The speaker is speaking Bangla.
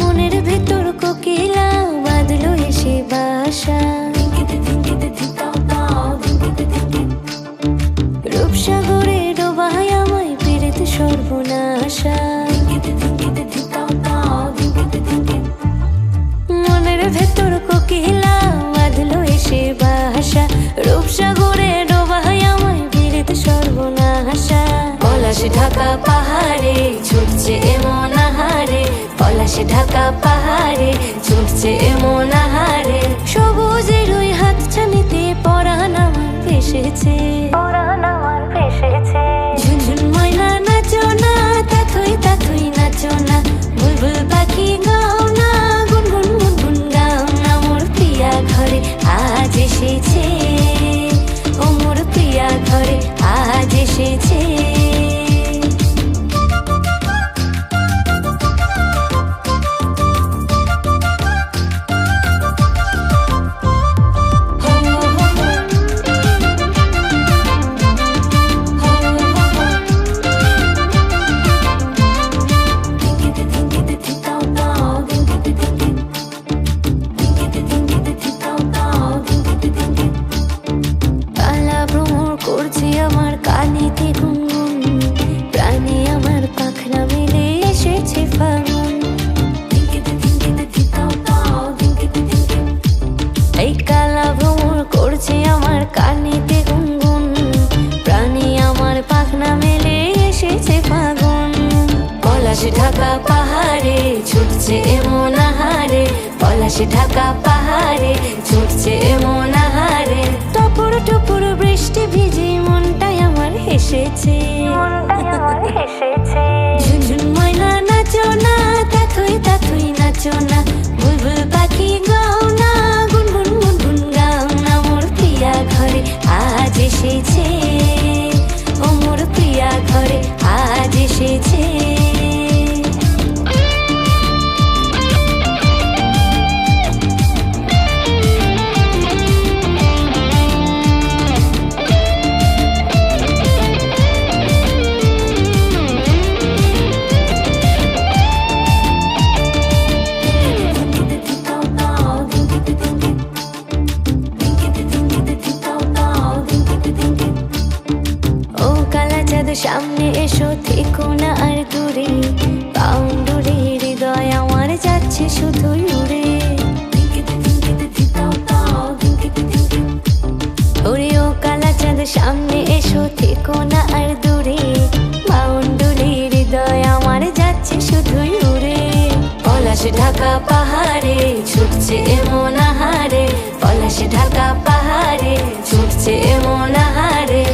মনের ভেতর কোকিলা বাদলো এসে বাসা। ঢাকা পাহাড়ে ছুটছে এমন আহারে পলাশ ঢাকা পাহাড়ে ছুটছে এমন আহারে। সবুজের ওই হাত ছানিতে পরাণ আমার ভেসেছে পরাণ আমার ভেসেছে ঝুনঝুন ময়না নাচো না তাথই নাচো না। বুলবুল পাখি গাও না গুনগুন গুনগুন গাও না মোর ঘরে। আজ এসেছে পলাশ ঢাকা পাহাড়ে ছুটছে এমন আহারে পলাশ ঢাকা পাহাড়ে ছুটছে এমন আহারে। টপুর টপুর বৃষ্টি ভিজে মনটাই আমার হেসেছে। ঝুনঝুন ময়না নাচো না তাথই তাথই নাচো না। বুলবুল পাখি গাও না গুনগুন গুনগুন গাও না মোর প্রিয়া ঘরে আজ এসেছে। ও মোর প্রিয়া ঘরে আজ এসেছে। সামনে এসো, থেকো না আর দূরে। পাউন্ডুরে হৃদয় আমার যাচ্ছে শুধু উড়ে. ওরে ও কালা চাঁদ সামনে এসো, থেকো না আর দূরে। বাউন্ডুরে হৃদয় আমার যাচ্ছে শুধুই উড়ে পলাশ ঢাকা পাহাড়ে ছুটছে এমন আহারে। পলাশ ঢাকা পাহাড়ে ছুটছে এমন আহারে।